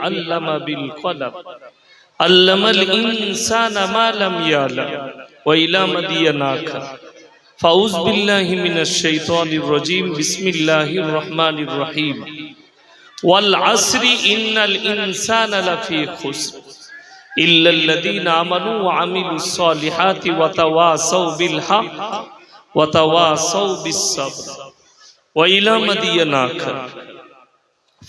علم بالقلم. علم الإنسان ما لم يعلم وإلى مديناك. فأعوذ بالله من الشيطان الرجيم. بسم الله الرحمن الرحيم. والعصر إن الإنسان لفي خسر إلا الذين آمنوا وعملوا الصالحات وتواصوا بالحق وتواصوا بالصبر. وإلى مديناك.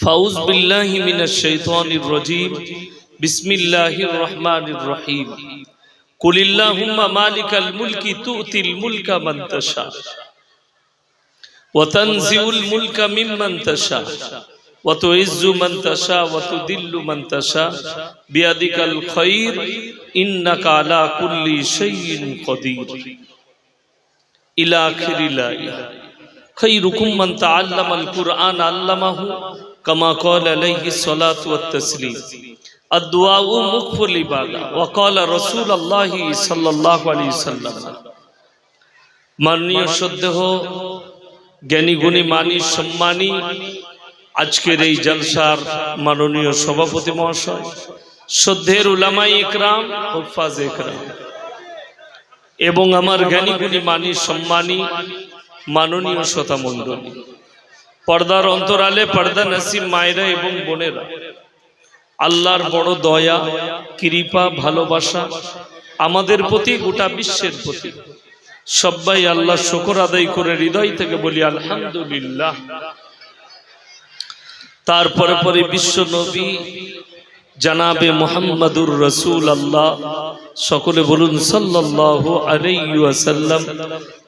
ফাউজ বিল্লাহি মিনাশ শাইতানির রাজিম। বিসমিল্লাহির রহমানির রহিম। কুল আল্লাহুম্মা মালিকাল মুলকি তুতিল মুলকা মান তাশা। ওয়া তানজিউল মুলকা মিম্মান তাশা। ওয়া তুইজ্জু মান তাশা ওয়া তুদিল্লু মান তাশা। বিয়াদিকাল খায়র ইন্নাকা আলা কুল্লি শাইইন কদির। ইলা খৈরুকুম মান তাআল্লামাল কুরআন আল্লামাহু কামা ক্বালা আলাইহি সালাতু ওয়াত তাসলিম। আদ-দুআউ মুখফুল ইবাদা ওয়া ক্বালা রাসূলুল্লাহ সাল্লাল্লাহু আলাইহি সাল্লাম। মাননীয় সদ্দেহ, জ্ঞানী গুণী মানি সম্মানী, আজকের এই জলসার মাননীয় সভাপতি মহাশয় শ্রদ্ধের উলামাই একরাম, হফাজ একরাম। এবং আমার জ্ঞানী গুণী মানি সম্মানী মাননীয় শ্রোতা মণ্ডলী পর্দার অন্তরালে পর্দা নাসিম মায়েরা এবং বোনেরা, আল্লাহর বড় দয়া, কৃপা, ভালোবাসা, আমাদের প্রতি, গোটা বিশ্বের প্রতি। সবাই আল্লাহ শকর আদায় করে হৃদয় থেকে বলি, আলহামদুলিল্লাহ। তারপরে পরে বিশ্ব নবী, জানাবে মোহাম্মদুর রসুল আল্লাহ সকলে বলুন সাল্লাহ আলাইসাল্লাম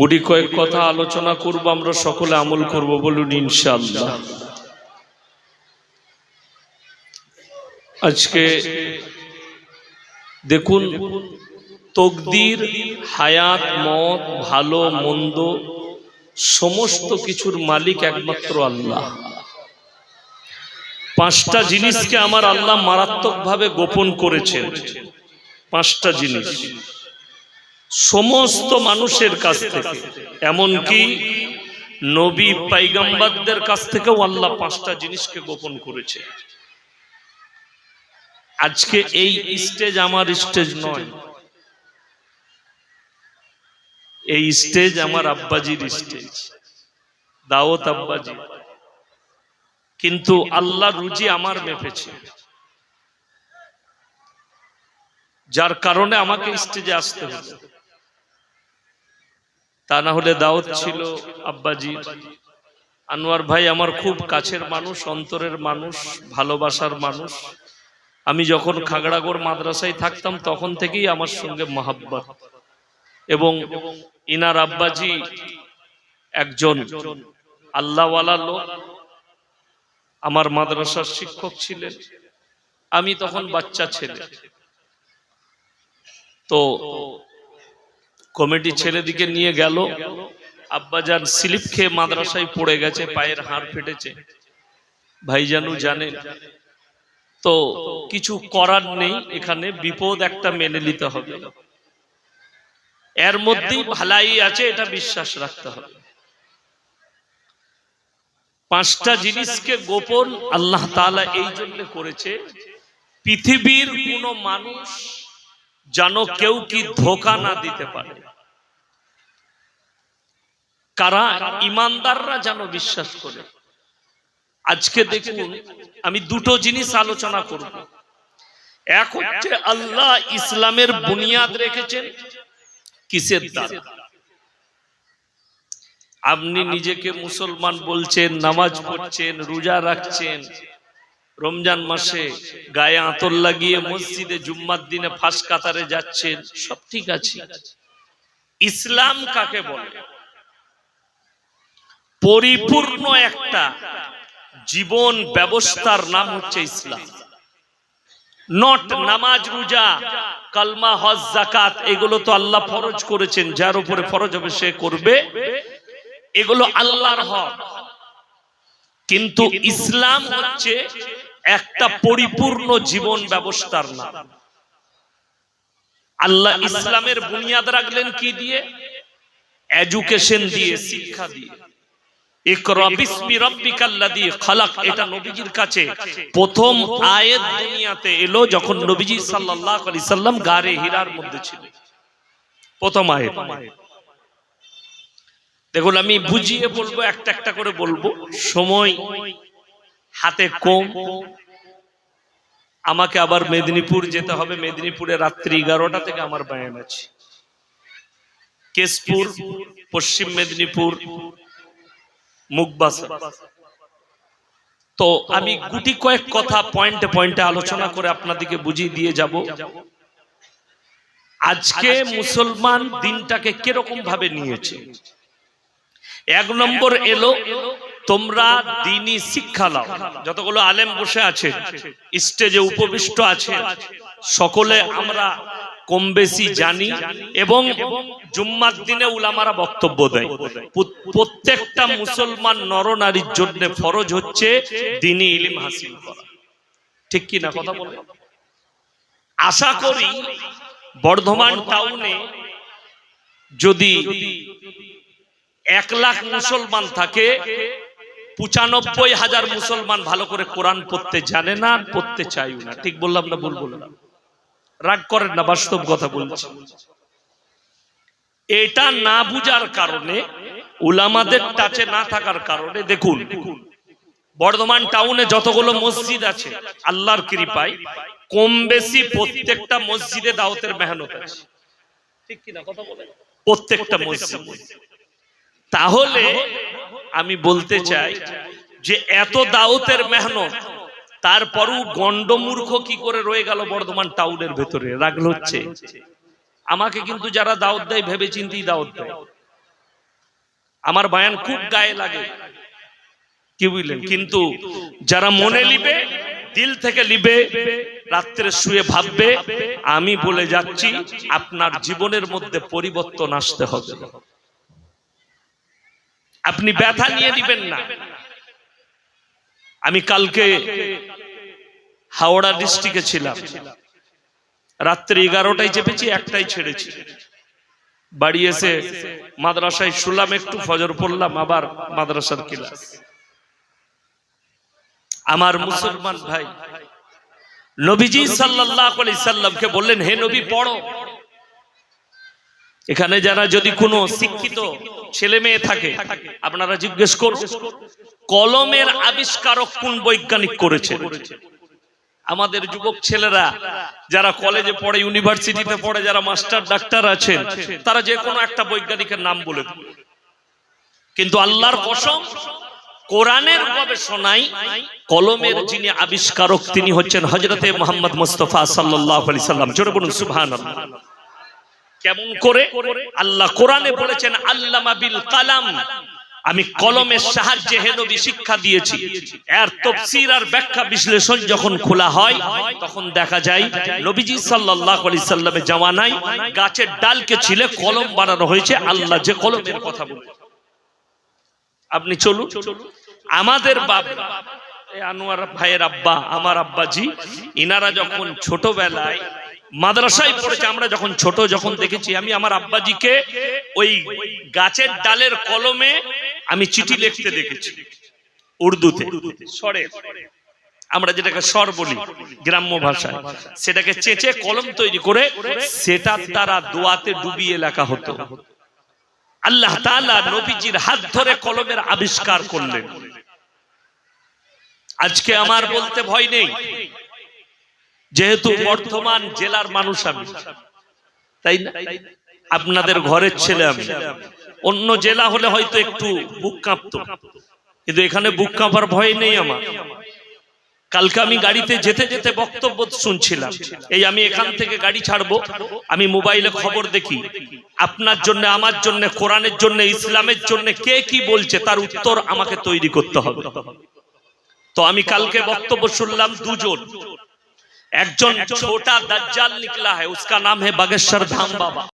গুটি কয়েক কথা আলোচনা করব, আমরা সকলে আমল করব বলুন ইনশাআল্লাহ। আজকে দেখুন, তকদির, হায়াত, মত, ভালো, মন্দ, সমস্ত কিছুর মালিক একমাত্র আল্লাহ। পাঁচটা জিনিসকে আমার আল্লাহ মারাত্মকভাবে গোপন করেছেন। পাঁচটা জিনিস। সমস্ত মানুষের কাছ থেকে। এমনকি নবী পাইগাম্বাদদের কাছ থেকেও আল্লাহ পাঁচটা জিনিসকে গোপন করেছে। আজকে এই স্টেজ আমার স্টেজ নয়। এই স্টেজ আমার আব্বাজির স্টেজ। দাওত আব্বাজি। কিন্তু আল্লাহ রুজি আমার মেপেছে। যার কারণে আমাকে স্টেজে আসতে হবে। তা না হলে দাওয়াত ছিল আব্বাজি। আনোয়ার ভাই আমার খুব কাছের মানুষ, অন্তরের মানুষ, ভালোবাসার মানুষ। আমি যখন খাগড়াগড় মাদ্রাসায় থাকতাম, তখন থেকেই আমার সঙ্গে মহাব্বত। এবং ইনার আব্বাজি একজন আল্লাহওয়ালা লোক। আমার মাদ্রাসার শিক্ষক ছিলেন। আমি তখন বাচ্চা ছেলে। তো কমিটি ছেলেদিকে নিয়ে গেল। আব্বাজান স্লিপ খেয়ে মাদ্রাসায় পড়ে গেছে পায়ের হাড় ফেটেছে। ভাইজানু জানেন তো কিছু করার নেই এখানে বিপদ একটা মেনে নিতে হবে। এর মধ্যেই ভালাই আছে এটা বিশ্বাস রাখতে হবে। পাঁচটা জিনিসকে গোপন আল্লাহ তাআলা এই জন্য করেছে পৃথিবীর কোন মানুষ যেন কেউ কি ধোকা না দিতে পারে। কারা ইমানদাররা যেন বিশ্বাস করে। আজকে দেখুন, আমি দুটো জিনিস আলোচনা করব। এক হচ্ছে আল্লাহ ইসলামের বুনিয়াদ রেখেছেন, কিসের দ্বারা আপনি নিজেকে মুসলমান বলছেন, নামাজ পড়ছেন, রোজা রাখছেন, রমজান মাসে গায়ে আতর লাগিয়ে মসজিদে জুম্মার দিনে ফাঁস কাতারে যাচ্ছেন, সব ঠিক আছে। ইসলাম কাকে বলে? পরিপূর্ণ একটা জীবন ব্যবস্থার নাম হচ্ছে ইসলাম। নট নামাজ, রোজা, কালমা, হজ জাকাত এগুলো তো আল্লাহ ফরজ করেছেন, যার উপরে ফরজ হবে সে করবে। এগুলো আল্লাহর হক। কিন্তু ইসলাম হচ্ছে একটা পরিপূর্ণ জীবন ব্যবস্থার নাম। আল্লাহ ইসলামের বুনিয়াদ রাখলেন কি দিয়ে? এডুকেশন দিয়ে, শিক্ষা দিয়ে। দেখুন, আমি বুঝিয়ে বলব, একটা একটা করে বলব। সময় হাতে কম। আমাকে আবার মেদিনীপুর যেতে হবে। মেদিনীপুরে রাত্রি এগারোটা থেকে আমার বায়ান আছে। কেশপুর, পশ্চিম মেদিনীপুর তো আমি গুটি কয়েক কথা পয়েন্টে পয়েন্টে আলোচনা করে আপনাদেরকে বুঝিয়ে দিয়ে যাব। আজকে মুসলমান দিনটাকে কীরকম ভাবে নিয়েছে? এক নম্বর এলো, তোমরা দিনই শিক্ষা লাও। যতগুলো আলেম বসে আছে স্টেজে উপবিষ্ট আছে, সকলে আমরা কম বেশি জানি এবং জুম্মার দিনে উলামারা বক্তব্য দেয়। প্রত্যেকটা মুসলমান নরনারীর জন্য ফরজ হচ্ছে দিনই ইলিম হাসিল করা। ঠিক কি না কথা বলে আশা করি বর্ধমান টাউনে যদি এক লাখ মুসলমান থাকে পঁচানব্বই হাজার মুসলমান ভালো করে কোরআন পড়তে জানে না পড়তে চাইও না। ঠিক বললাম না ভুল বললাম? রাগ করেন না, বাস্তব কথা বলছি। এটা না বুঝার কারণে, উলামাদের টাচে না থাকার কারণে, দেখুন, বর্ধমান টাউনে যতগুলো মসজিদ আছে, আল্লাহর কৃপায়, কম বেশি প্রত্যেকটা মসজিদে দাওতের মেহনত আছে। ঠিক কিনা কথা বলেন? প্রত্যেকটা মসজিদ। তাহলে আমি বলতে চাই যে এত দাওতের মেহনত তারপরও গন্ডমূর্খ কি করে রয়ে গেল বর্ধমান টাউনের ভেতরে? রাগল হচ্ছে আমাকে কিন্তু যারা দাওয়াত দেয় ভেবে চিন্তেই দাওয়াত দেয়। আমার বায়ান খুব গায়ে লাগে। কি বুঝলেন? কিন্তু যারা মনে লিবে, দিল থেকে লিবে, রাত্রে শুয়ে ভাববে, আমি বলে যাচ্ছি, আপনার জীবনের মধ্যে পরিবর্তন আসতে হবে। আপনি ব্যথা নিয়ে দিবেন না। আমি কালকে হাওড়া ডিস্ট্রিক্টে ছিলাম। রাত্রে এগারোটায় চেপেছি, একটাই ছেড়েছি। বাড়ি এসে মাদ্রাসায় শুলাম, একটু ফজর পড়লাম, আবার মাদ্রাসার ক্লাস। আমার মুসলমান ভাই নবীজি আলাইহি সাল্লামকে বললেন, হে নবী, পড়ো। এখানে যারা যদি কোনো শিক্ষিত ছেলে মেয়ে থাকে, আপনারা জিজ্ঞেস করুন, কলমের আবিষ্কারক কোন বৈজ্ঞানিক করেছে? আমাদের যুবক ছেলেরা যারা কলেজে পড়ে ইউনিভার্সিটিতে পড়ে, যারা মাস্টার ডাক্তার আছেন, তারা যে কোনো একটা বৈজ্ঞানিকের নাম বলে কিন্তু আল্লাহর কসম, কোরআনের গবেষণায় কলমের যিনি আবিষ্কারক, তিনি হচ্ছেন হজরতে মোহাম্মদ মুস্তফা সাল্লাহ আলি সাল্লাম। জোরে বলুন সুবহান কেমন করে? আল্লাহ কোরআনে বলেছেন, আল্লামা বিল কালাম। আমি কলমের সাহায্যে হে নবী শিক্ষা দিয়েছি। এর তফসির আর ব্যাখ্যা বিশ্লেষণ যখন খোলা হয়, তখন দেখা যায়, নবীজি সাল্লাল্লাহু আলাইহি সাল্লামের জামানায় গাছের ডালকে ছিলে কলম বানানো হয়েছে, আল্লাহ যে কলমের কথা বলে আপনি চলুন। আমাদের বাপ আনোয়ার ভাইয়ের আব্বা, আমার আব্বাজি, ইনারা যখন ছোটবেলায় মাদ্রাসায় পড়েছে, আমরা যখন ছোট যখন দেখেছি, আমি আমার আব্বাজিকে ওই গাছের ডালের কলমে আমি চিঠি লিখতে দেখেছি, উর্দুতে। আমরা যেটাকে স্বর বলি, গ্রাম্য ভাষায়। সেটাকে চেঁচে কলম তৈরি করে সেটার দ্বারা দোয়াতে ডুবিয়ে লেখা হতো। আল্লাহ তাআলা নবীজির হাত ধরে কলমের আবিষ্কার করলেন। আজকে আমার বলতে ভয় নেই। যেহেতু বর্ধমান জেলার মানুষ আমি তাই না? আপনাদের ঘরের ছেলে আমি। অন্য জেলা হলে হয়তো একটু বুক কাঁপতো। কিন্তু এখানে বুক কাঁপার ভয় নেই আমার। কালকে আমি গাড়িতে যেতে যেতে বক্তব্য শুনছিলাম। এই আমি এখান থেকে গাড়ি ছাড়বো আমি মোবাইলে খবর দেখি। আপনার জন্য আমার জন্য কোরআনের জন্য ইসলামের জন্য কে কি বলছে তার উত্তর আমাকে তৈরি করতে হবে। তো আমি কালকে বক্তব্য শুনলাম দুজন। एक जो छोटा दज्जाल निकला है उसका नाम है बागेश्वर धाम बाबा।